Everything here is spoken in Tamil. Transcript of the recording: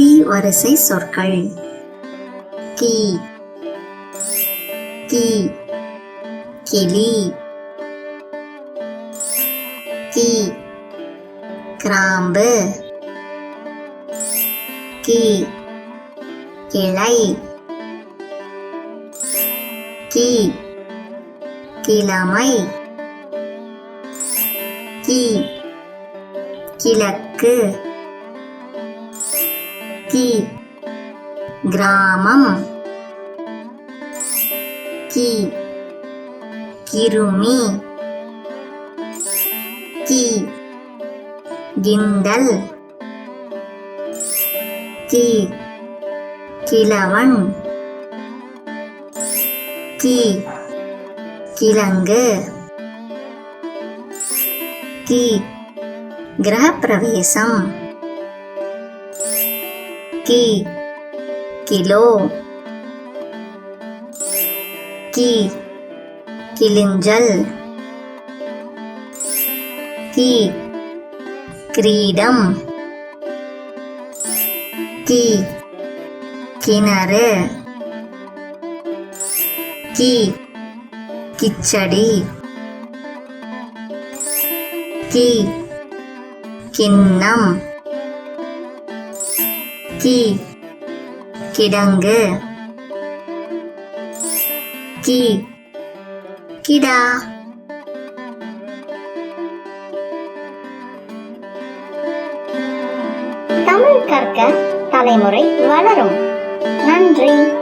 வரிசை சொற்கள். கீ. கீ. கிளி. கீ. கிராம்பு. கீ. கிளை. கீ. கிழமை. கீ. கிழக்கு. கி. கிராமம். கி. கிருமி. கி. கிண்டல். கி. கிழவன். கி. கிழங்கு. கி. கிரகப்பிரவேசம். கி கிலோ கி கிளிஞ்சல் கி கிரீடம் கி கிணறு கி கிச்சடி கி கிண்ணம் கி. கிடங்கு. கி. கிடா. தமிழ் கற்க தலைமுறை வளரும். நன்றி.